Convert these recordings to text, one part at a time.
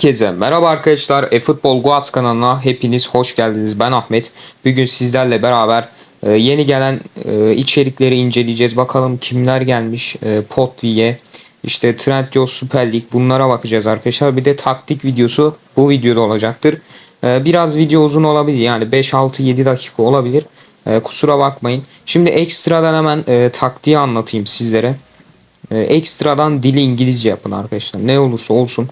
Herkese merhaba arkadaşlar. eFootball Goaz kanalına hepiniz hoş geldiniz. Ben Ahmet. Bugün sizlerle beraber e, yeni gelen e, içerikleri inceleyeceğiz. Bakalım kimler gelmiş e, Potvi'ye. İşte Trendyol Süper Lig bunlara bakacağız arkadaşlar. Bir de taktik videosu bu videoda olacaktır. E, biraz video uzun olabilir. Yani 5-6-7 dakika olabilir. E, kusura bakmayın. Şimdi ekstradan hemen e, taktiği anlatayım sizlere. E, ekstradan dili İngilizce yapın arkadaşlar. Ne olursa olsun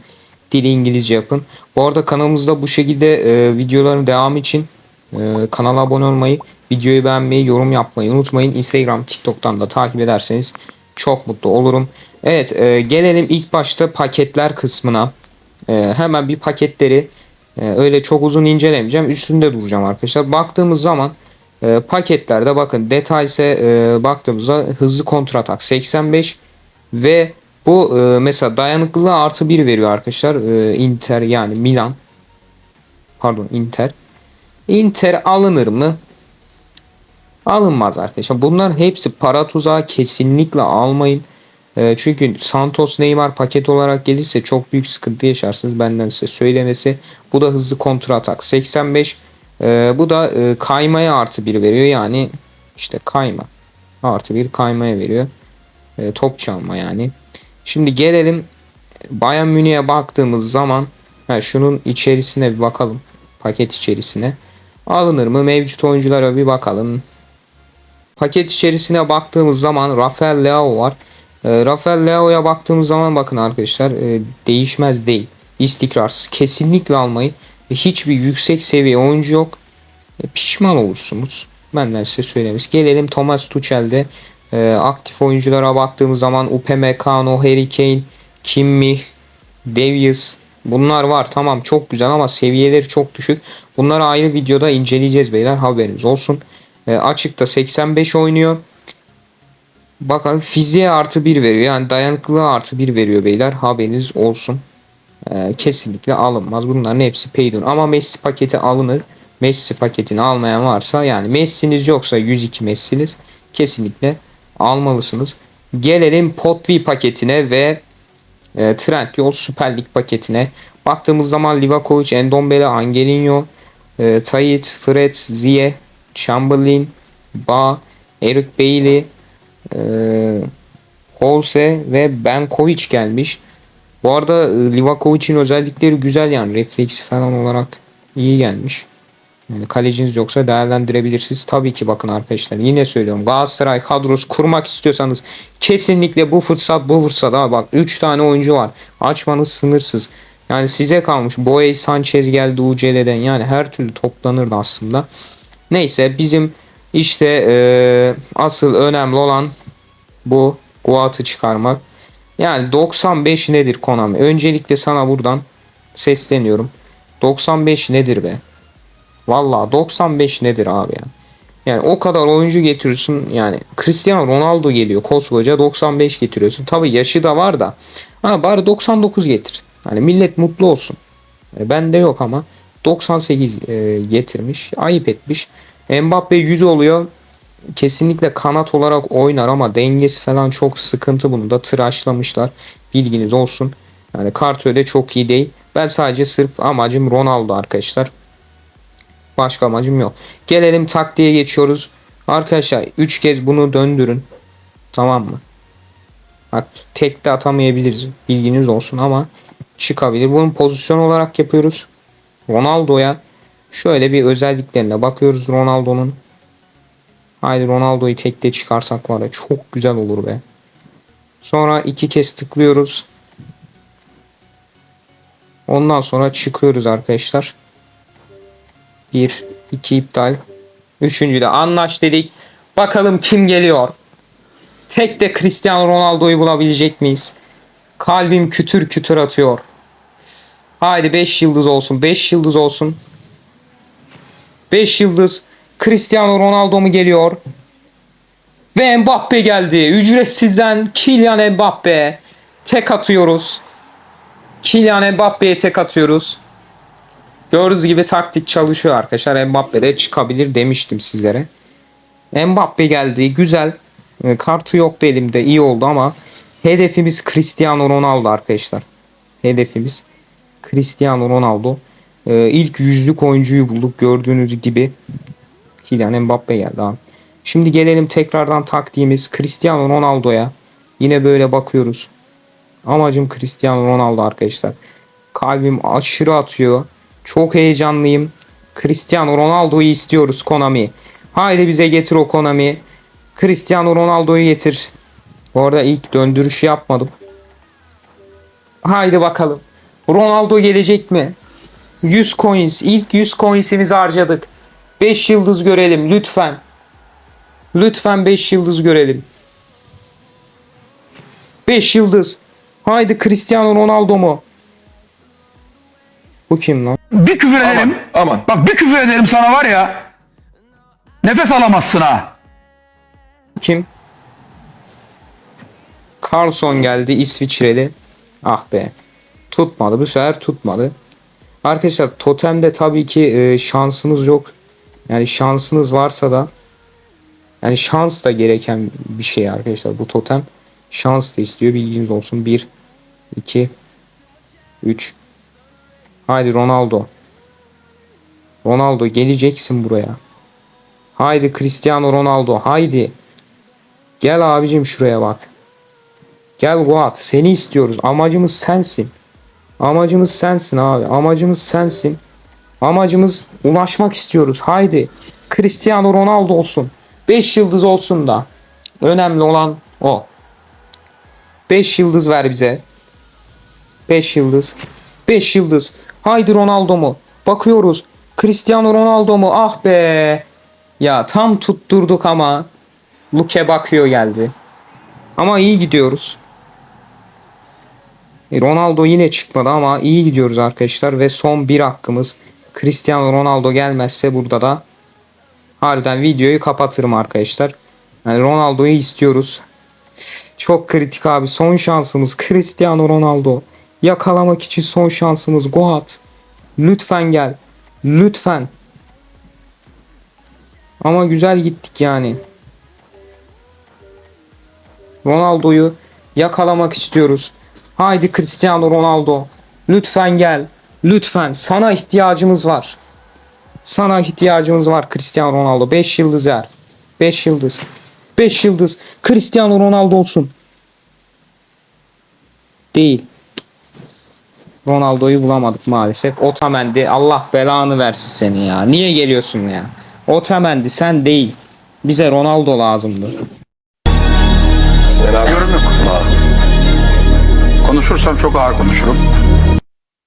dili İngilizce yapın. Bu arada kanalımızda bu şekilde e, videoların devamı için e, kanala abone olmayı, videoyu beğenmeyi, yorum yapmayı unutmayın. Instagram, TikTok'tan da takip ederseniz çok mutlu olurum. Evet e, gelelim ilk başta paketler kısmına. E, hemen bir paketleri e, öyle çok uzun incelemeyeceğim. Üstünde duracağım arkadaşlar. Baktığımız zaman e, paketlerde bakın detayse e, baktığımızda hızlı kontratak 85 ve bu e, mesela dayanıklılığa artı 1 veriyor arkadaşlar. E, Inter yani Milan. Pardon Inter. Inter alınır mı? Alınmaz arkadaşlar. Bunların hepsi para tuzağı kesinlikle almayın. E, çünkü Santos Neymar paket olarak gelirse çok büyük sıkıntı yaşarsınız. Benden size söylemesi. Bu da hızlı kontra atak 85. E, bu da e, kaymaya artı 1 veriyor. Yani işte kayma. Artı 1 kaymaya veriyor. E, top çalma yani. Şimdi gelelim Bayern Münih'e baktığımız zaman ha, şunun içerisine bir bakalım. Paket içerisine. Alınır mı? Mevcut oyunculara bir bakalım. Paket içerisine baktığımız zaman Rafael Leao var. E, Rafael Leao'ya baktığımız zaman bakın arkadaşlar e, değişmez değil. İstikrarsız. Kesinlikle almayın. Hiçbir yüksek seviye oyuncu yok. E, pişman olursunuz. Benden size söylemiş. Gelelim Thomas Tuchel'de. E, aktif oyunculara baktığımız zaman Upamecano, Harry Kane, Kimmich, Davies bunlar var. Tamam çok güzel ama seviyeleri çok düşük. Bunları ayrı videoda inceleyeceğiz beyler haberiniz olsun. E, açıkta 85 oynuyor. Bakalım fiziğe artı 1 veriyor. Yani dayanıklılığa artı 1 veriyor beyler. Haberiniz olsun. E, kesinlikle alınmaz. Bunların hepsi paydon. Ama Messi paketi alınır. Messi paketini almayan varsa yani Messi'niz yoksa 102 Messi'niz kesinlikle almalısınız. Gelelim Potvi paketine ve e, Trendyol Süper Lig paketine. Baktığımız zaman Livakovic, Endombele, Angelinho, e, Tayit, Fred, Ziye, Chamberlain, Ba, Eric Bailey, e, Holse ve Benkovic gelmiş. Bu arada e, Livakovic'in özellikleri güzel yani refleksi falan olarak iyi gelmiş. Yani kaleciniz yoksa değerlendirebilirsiniz. Tabii ki bakın arkadaşlar yine söylüyorum Galatasaray kadrosu kurmak istiyorsanız kesinlikle bu fırsat bu fırsat. Ama bak 3 tane oyuncu var. Açmanız sınırsız. Yani size kalmış. Boye Sanchez geldi UCL'den. Yani her türlü toplanırdı aslında. Neyse bizim işte ee, asıl önemli olan bu Guat'ı çıkarmak. Yani 95 nedir Konami? Öncelikle sana buradan sesleniyorum. 95 nedir be? Valla 95 nedir abi ya? Yani o kadar oyuncu getiriyorsun yani Cristiano Ronaldo geliyor koskoca 95 getiriyorsun. Tabi yaşı da var da ha bari 99 getir. Hani millet mutlu olsun. E, bende yok ama 98 e, getirmiş. Ayıp etmiş. Mbappe 100 oluyor. Kesinlikle kanat olarak oynar ama dengesi falan çok sıkıntı bunu da tıraşlamışlar. Bilginiz olsun. Yani kart öyle çok iyi değil. Ben sadece sırf amacım Ronaldo arkadaşlar. Başka amacım yok. Gelelim taktiğe geçiyoruz. Arkadaşlar 3 kez bunu döndürün. Tamam mı? Bak tek de atamayabiliriz. Bilginiz olsun ama çıkabilir. Bunu pozisyon olarak yapıyoruz. Ronaldo'ya şöyle bir özelliklerine bakıyoruz Ronaldo'nun. Haydi Ronaldo'yu tekte çıkarsak var ya çok güzel olur be. Sonra iki kez tıklıyoruz. Ondan sonra çıkıyoruz arkadaşlar. 1, 2 iptal. Üçüncü de anlaş dedik. Bakalım kim geliyor. Tek de Cristiano Ronaldo'yu bulabilecek miyiz? Kalbim kütür kütür atıyor. Haydi 5 yıldız olsun. 5 yıldız olsun. 5 yıldız. Cristiano Ronaldo mu geliyor? Ve Mbappe geldi. Ücretsizden Kylian Mbappe. Tek atıyoruz. Kylian Mbappe'ye tek atıyoruz. Gördüğünüz gibi taktik çalışıyor arkadaşlar. Mbappe de çıkabilir demiştim sizlere. Mbappe geldi. Güzel. E, kartı yoktu elimde. iyi oldu ama hedefimiz Cristiano Ronaldo arkadaşlar. Hedefimiz Cristiano Ronaldo. Ee, ilk yüzlük oyuncuyu bulduk gördüğünüz gibi. Kylian Mbappe geldi abi. Şimdi gelelim tekrardan taktiğimiz Cristiano Ronaldo'ya. Yine böyle bakıyoruz. Amacım Cristiano Ronaldo arkadaşlar. Kalbim aşırı atıyor. Çok heyecanlıyım. Cristiano Ronaldo'yu istiyoruz Konami. Haydi bize getir o Konami. Cristiano Ronaldo'yu getir. Bu arada ilk döndürüşü yapmadım. Haydi bakalım. Ronaldo gelecek mi? 100 coins. İlk 100 coins'imizi harcadık. 5 yıldız görelim lütfen. Lütfen 5 yıldız görelim. 5 yıldız. Haydi Cristiano Ronaldo mu? Bu kim lan? Bir küfür ederim. aman. Bak bir küfür ederim sana var ya. Nefes alamazsın ha. Kim? Carlson geldi İsviçreli. Ah be. Tutmadı. Bu sefer tutmadı. Arkadaşlar totemde tabii ki e, şansınız yok. Yani şansınız varsa da yani şans da gereken bir şey arkadaşlar. Bu totem şans da istiyor. Bilginiz olsun. 1 2 3 Haydi Ronaldo. Ronaldo geleceksin buraya. Haydi Cristiano Ronaldo. Haydi. Gel abicim şuraya bak. Gel Goat seni istiyoruz. Amacımız sensin. Amacımız sensin abi. Amacımız sensin. Amacımız ulaşmak istiyoruz. Haydi. Cristiano Ronaldo olsun. 5 yıldız olsun da. Önemli olan o. 5 yıldız ver bize. 5 yıldız. 5 yıldız. Haydi Ronaldo mu? Bakıyoruz. Cristiano Ronaldo mu? Ah be. Ya tam tutturduk ama Luke bakıyor geldi. Ama iyi gidiyoruz. E, Ronaldo yine çıkmadı ama iyi gidiyoruz arkadaşlar ve son bir hakkımız. Cristiano Ronaldo gelmezse burada da harbiden videoyu kapatırım arkadaşlar. Yani Ronaldo'yu istiyoruz. Çok kritik abi. Son şansımız Cristiano Ronaldo. Yakalamak için son şansımız Goat. Lütfen gel. Lütfen. Ama güzel gittik yani. Ronaldo'yu yakalamak istiyoruz. Haydi Cristiano Ronaldo. Lütfen gel. Lütfen. Sana ihtiyacımız var. Sana ihtiyacımız var Cristiano Ronaldo. 5 yıldız ver. 5 yıldız. 5 yıldız. Cristiano Ronaldo olsun. Değil. Ronaldo'yu bulamadık maalesef. Otamendi Allah belanı versin seni ya. Niye geliyorsun ya? Otamendi sen değil. Bize Ronaldo lazımdı. Yorum yok. Konuşursam çok ağır konuşurum.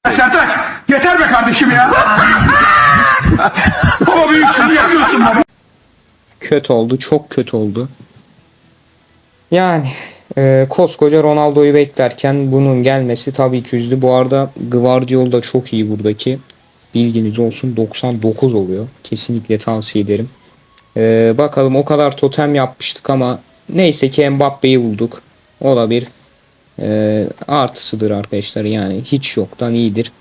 Sertaç yeter be kardeşim ya. baba büyüksün yakıyorsun baba. kötü oldu. Çok kötü oldu. Yani e, koskoca Ronaldo'yu beklerken bunun gelmesi tabii ki üzdü. Bu arada Guardiola da çok iyi buradaki. Bilginiz olsun 99 oluyor. Kesinlikle tavsiye ederim. E, bakalım o kadar totem yapmıştık ama neyse ki Mbappe'yi bulduk. O da bir e, artısıdır arkadaşlar. Yani hiç yoktan iyidir.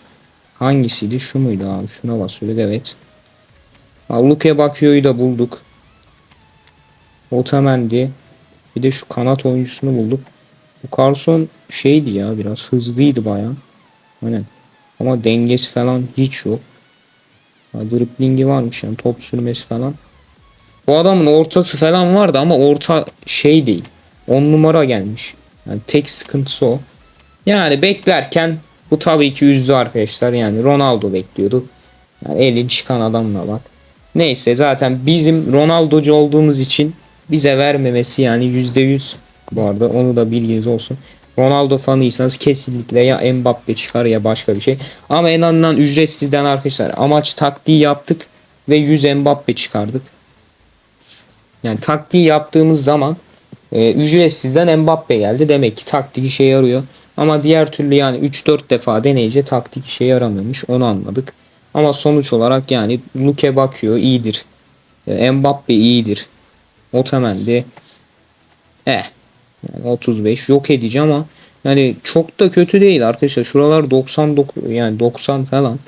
Hangisiydi? Şu muydu abi? Şuna basıyoruz evet. Luke Bakio'yu da bulduk. Otamendi. Bir de şu kanat oyuncusunu bulduk. Bu Carlson şeydi ya biraz hızlıydı baya. Aynen. Ama dengesi falan hiç yok. Ha, driplingi varmış yani top sürmesi falan. Bu adamın ortası falan vardı ama orta şey değil. 10 numara gelmiş. Yani tek sıkıntısı o. Yani beklerken bu tabii ki üzdü arkadaşlar. Yani Ronaldo bekliyorduk. Yani eli çıkan adamla bak. Neyse zaten bizim Ronaldo'cu olduğumuz için bize vermemesi yani %100 bu arada onu da bilginiz olsun. Ronaldo fanıysanız kesinlikle ya Mbappe çıkar ya başka bir şey. Ama en azından ücretsizden arkadaşlar amaç taktiği yaptık ve 100 Mbappe çıkardık. Yani taktiği yaptığımız zaman e, ücretsizden Mbappe geldi. Demek ki taktik işe yarıyor. Ama diğer türlü yani 3-4 defa deneyince taktik işe yaramıyormuş. Onu anladık. Ama sonuç olarak yani Luke bakıyor iyidir. E, Mbappe iyidir. Otamendi eh yani 35 yok edici ama yani çok da kötü değil arkadaşlar. Şuralar 99 yani 90 falan.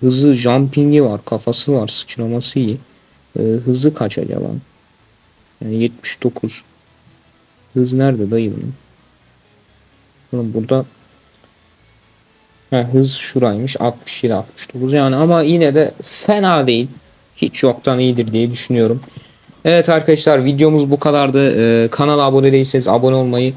Hızı jumpingi var, kafası var, sıçraması iyi. E, hızı kaç acaba? Yani 79. Hız nerede dayı bunun? Oğlum burada Ha, hız şuraymış 67 69 yani ama yine de fena değil. Hiç yoktan iyidir diye düşünüyorum. Evet arkadaşlar videomuz bu kadardı. Ee, kanala abone değilseniz abone olmayı,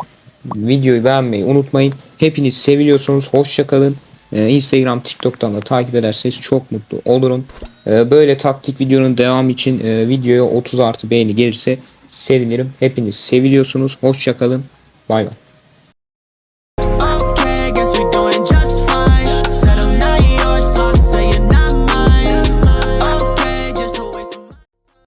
videoyu beğenmeyi unutmayın. Hepiniz seviliyorsunuz. Hoşça kalın. Ee, Instagram, TikTok'tan da takip ederseniz çok mutlu olurum. Ee, böyle taktik videonun devamı için e, videoya 30 artı beğeni gelirse sevinirim. Hepiniz seviliyorsunuz. Hoşça kalın. Bay bay.